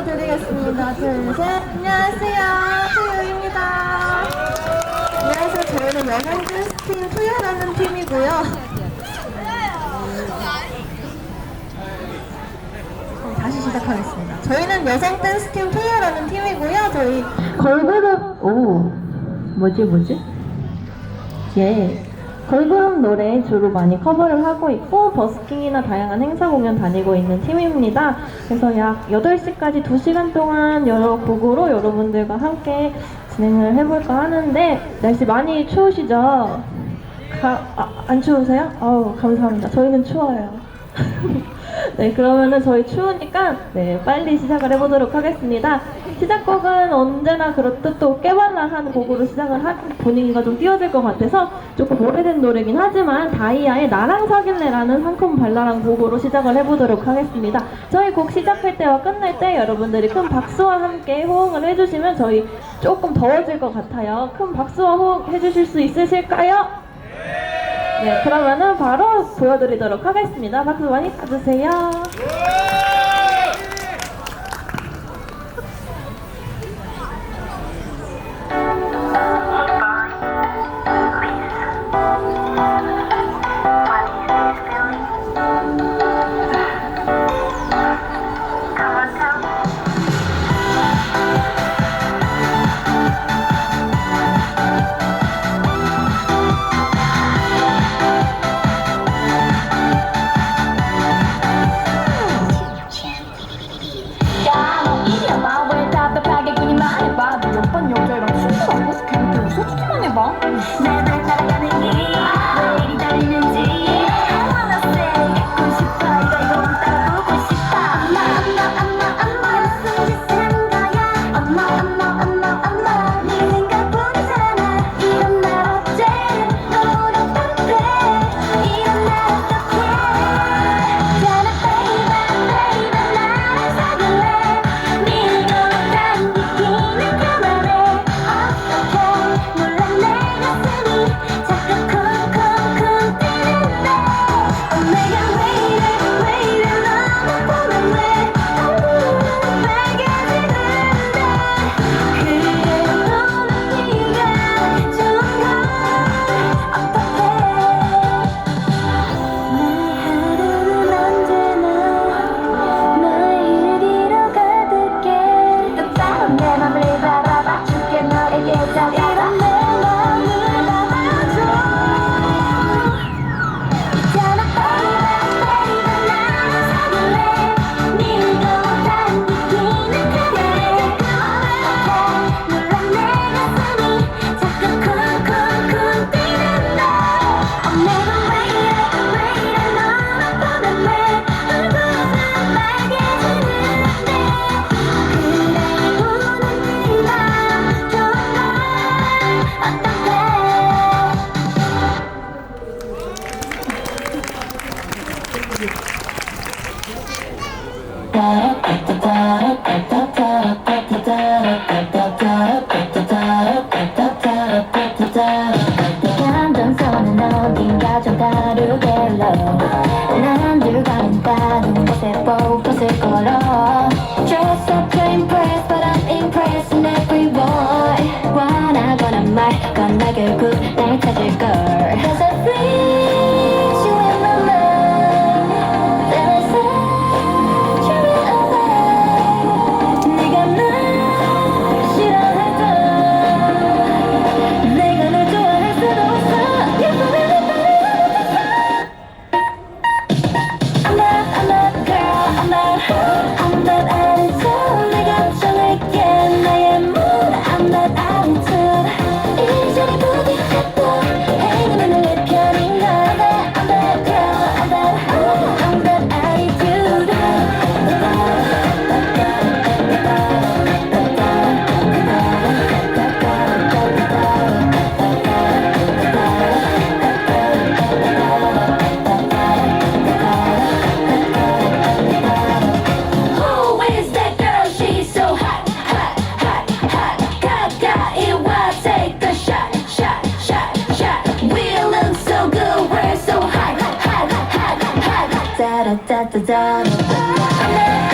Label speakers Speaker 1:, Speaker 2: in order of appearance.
Speaker 1: 인사 먼저 드리겠습니다. 둘, 셋. 안녕하세요. 토요입니다. 안녕하세요. 저희는 외곽 팀 투여라는 팀이고요. 그럼 다시 시작하겠습니다. 저희는 여성 댄스 팀 투여라는 팀이고요. 저희 걸그룹 오 뭐지 뭐지? 예. 걸그룹 노래 주로 많이 커버를 하고 있고 버스킹이나 다양한 행사 공연 다니고 있는 팀입니다. 그래서 약 8시까지 2시간 동안 여러 곡으로 여러분들과 함께 진행을 해볼까 하는데 날씨 많이 추우시죠? 가, 아, 안 추우세요? 어우 감사합니다. 저희는 추워요. 네, 그러면은 저희 추우니까 네, 빨리 시작을 해보도록 하겠습니다. 시작곡은 언제나 그렇듯 또 깨발랄한 곡으로 시작을 하 분위기가 좀 띄워질 것 같아서 조금 오래된 노래긴 하지만 다이아의 나랑 사귈래라는 상큼 발랄한 곡으로 시작을 해보도록 하겠습니다. 저희 곡 시작할 때와 끝날 때 여러분들이 큰 박수와 함께 호응을 해주시면 저희 조금 더워질 것 같아요. 큰 박수와 호응 해주실 수 있으실까요? 네, 그러면은 바로 보여드리도록 하겠습니다. 박수 많이 봐주세요.
Speaker 2: 여자애랑 친구라고? 걔한테 웃어주기만 해봐 감정선은 어딘가 좀 다르게 난 들어가는다는 곳에 포커스를 걸어 Dress up to impress but I'm impressing every boy 원하거나 말건 나 결국 날 찾을걸 Cause I freeze bottle.